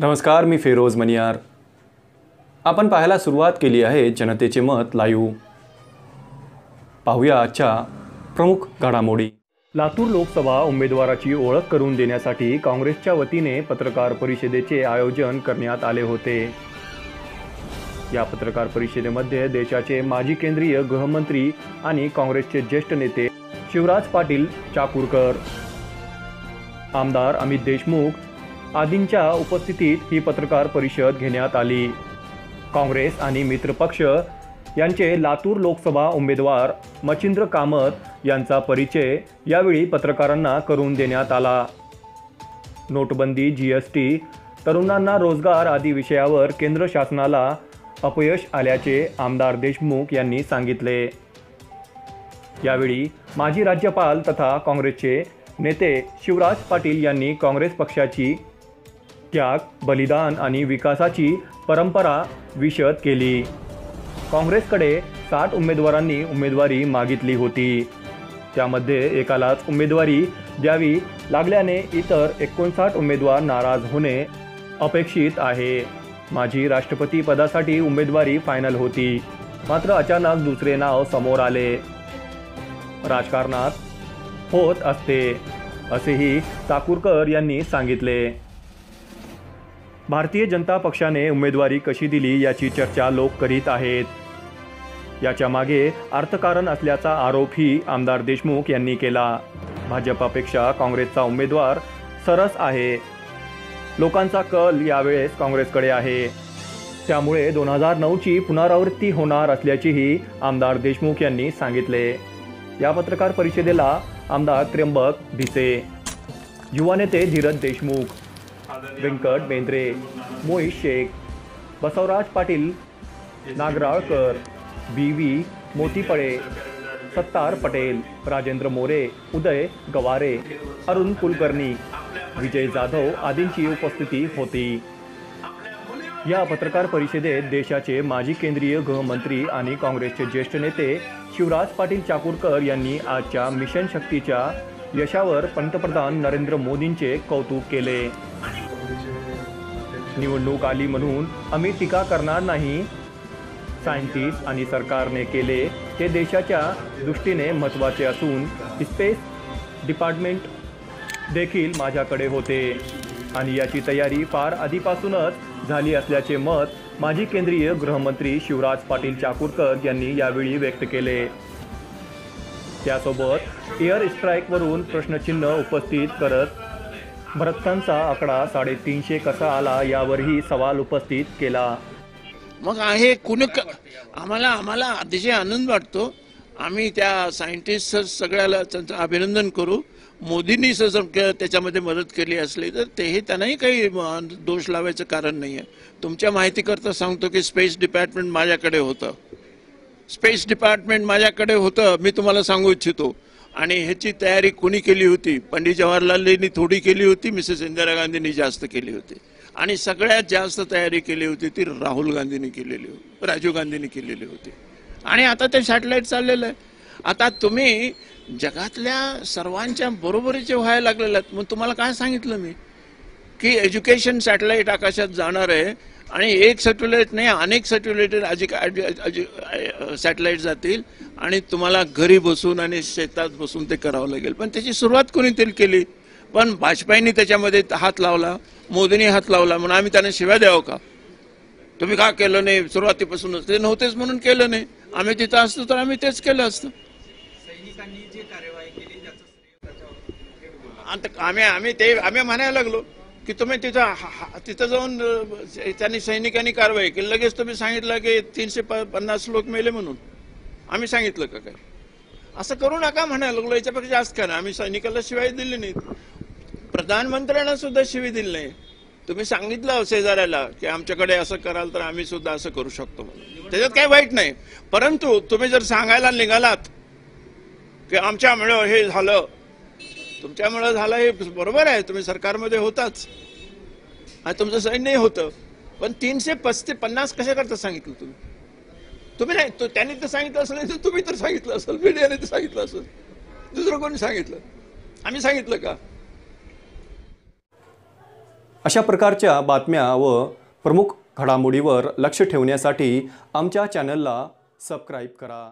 नमस्कार मी फेरोज मनियार. आपण पाहायला सुरुवात केली आहे जनतेचे मत लाईव्ह पाहूया आजच्या प्रमुख घडामोडी. लातूर लोकसभा उमेदवाराची ओळख करून देण्यासाठी काँग्रेसच्या वतीने पत्रकार परिषदेचे आयोजन करण्यात आले होते. या पत्रकार परिषदेमध्ये देशाचे माजी केंद्रीय गृहमंत्री आणि काँग्रेसचे ज्येष्ठ नेते शिवराज पाटील चाकूरकर आमदार अमित देशमुख आदींच्या उपस्थितीत ही पत्रकार परिषद घेण्यात आली. काँग्रेस आणि मित्रपक्ष यांचे लातूर लोकसभा उमेदवार मच्छिंद्र कामत यांचा परिचय यावेळी पत्रकारांना करून देण्यात आला. नोटबंदी जी एस टी तरुणांना रोजगार आदी विषयावर केंद्र शासनाला अपयश आल्याचे आमदार देशमुख यांनी सांगितले. यावेळी माजी राज्यपाल तथा काँग्रेसचे नेते शिवराज पाटील यांनी काँग्रेस पक्षाची त्याग बलिदान आणि विकासाची परंपरा विशद केली. काँग्रेसकडे साठ उमेदवारांनी उमेदवारी मागितली होती. त्यामध्ये एकालाच उमेदवारी द्यावी लागल्याने इतर एकोणसाठ उमेदवार नाराज होणे अपेक्षित आहे. माझी राष्ट्रपती पदासाठी उमेदवारी फायनल होती. मात्र अचानक दुसरे नाव समोर आले. राजकारणात होत असते असेही चाकूरकर यांनी सांगितले. भारतीय जनता पक्षाने उमेदवारी कशी दिली याची चर्चा लोक करीत आहेत. याच्या मागे अर्थकारण असल्याचा आरोपही आमदार देशमुख यांनी केला. भाजपापेक्षा काँग्रेसचा उमेदवार सरस आहे. लोकांचा कल यावेळेस काँग्रेसकडे आहे. त्यामुळे दोन हजार नऊची पुनरावृत्ती होणार असल्याचेही आमदार देशमुख यांनी सांगितले. या पत्रकार परिषदेला आमदार त्र्यंबक भिसे. युवा नेते धीरज देशमुख. व्यंकट बेंद्रे मोहित शेख बसवराज पाटील नागराळकर बी व्ही मोतीपळे सत्तार पटेल राजेंद्र मोरे उदय गवारे अरुण कुलकर्णी विजय जाधव आदींची उपस्थिती होती. या पत्रकार परिषदेत देशाचे माजी केंद्रीय गृहमंत्री आणि काँग्रेसचे ज्येष्ठ नेते शिवराज पाटील चाकूरकर यांनी आजच्या मिशन शक्तीच्या यशावर पंतप्रधान नरेंद्र मोदींचे कौतुक केले. निवडणूक आली म्हणून आम्ही टीका करणार नाही. सायंटिस्ट आणि सरकारने केले हे देशाच्या दृष्टीने महत्त्वाचे असून स्पेस डिपार्टमेंट देखील माझ्याकडे होते. आणि याची तयारी फार आधीपासूनच झाली असल्याचे मत माजी केंद्रीय गृहमंत्री शिवराज पाटील चाकूरकर यांनी यावेळी व्यक्त केले. त्यासोबत एअर स्ट्राईकवरून प्रश्नचिन्ह उपस्थित करत भरतांचा आकडा साडेतीनशे कसा आला यावरही सवाल उपस्थित केला. मग आहे कुणी क- आम्हाला आम्हाला अतिशय आनंद वाटतो. आम्ही त्या सायंटिस्ट सगळ्याला त्यांचं अभिनंदन करू. मोदींनी सर जर क- त्याच्यामध्ये मदत केली असली तर तेही त्यांनाही काही दोष लावायचं कारण नाही आहे तुमच्या माहितीकरता सांगतो की स्पेस डिपार्टमेंट माझ्याकडे होतं. स्पेस डिपार्टमेंट माझ्याकडे होतं मी तुम्हाला सांगू इच्छितो. आणि ह्याची तयारी कुणी केली होती? पंडित जवाहरलालजींनी थोडी केली होती मिसेस इंदिरा गांधींनी जास्त केली होती. आणि सगळ्यात जास्त तयारी केली होती ती राहुल गांधींनी केलेली होती राजीव गांधींनी केलेली होती. आणि आता ते सॅटेलाईट चाललेलं आहे. आता तुम्ही जगातल्या सर्वांच्या बरोबरीचे व्हायला लागलेले आहेत. मग तुम्हाला काय सांगितलं मी? की एज्युकेशन सॅटेलाईट आकाशात जाणार आहे आणि एक सॅटेलाईट नाही अनेक सॅटेलाईट सॅटेलाईट जातील आणि तुम्हाला घरी बसून आणि शेतात बसून ते करावं लागेल. पण त्याची सुरुवात कोणीतरी केली. पण वाजपेयींनी त्याच्यामध्ये हात लावला मोदींनी हात लावला म्हणून आम्ही त्यांना शिव्या द्यावं का? तुम्ही का केलं नाही? सुरुवातीपासूनच. ते नव्हतेच म्हणून केलं नाही. आम्ही तिथं असतो तर आम्ही तेच केलं असतं. आम्ही आम्ही ते आम्ही म्हणायला लागलो की तुम्ही तिथं हा- हा- तिथं जाऊन त्यांनी सैनिकांनी कारवाई केली. लगेच तुम्ही सांगितलं की तीनशे प- पन्नास लोक मेले म्हणून. आम्ही सांगितलं का काय असं करू नका म्हणायला लागलो. याच्यापेक्षा जास्त काय आम्ही सैनिकाला शिवाय दिली नाही प्रधानमंत्र्यांना सुद्धा शिवी दिली नाही. तुम्ही सांगितलं हो शेजाऱ्याला की आमच्याकडे असं कराल तर आम्ही सुद्धा असं करू शकतो म्हणून. त्याच्यात काही वाईट नाही. परंतु तुम्ही जर सांगायला निघालात की आमच्यामुळं हे झालं तुमच्यामुळं झालं हे बरोबर आहे तुम्ही सरकारमध्ये होताच. आणि तुमचं सैन्यही होतं. पण तीनशे पस्ते पन्नास कशा करता सांगितलं तुम्ही? तुम्ही नाही तो त्यांनी तर सांगितलं असेल नाही तर तुम्ही तर सांगितलं असेल मीडियाने तर सांगितलं असेल. दुसरं कोणी सांगितलं? आम्ही सांगितलं का? अशा प्रकारच्या बातम्या व प्रमुख घडामोडीवर लक्ष ठेवण्यासाठी आमच्या चॅनलला सबस्क्राईब करा.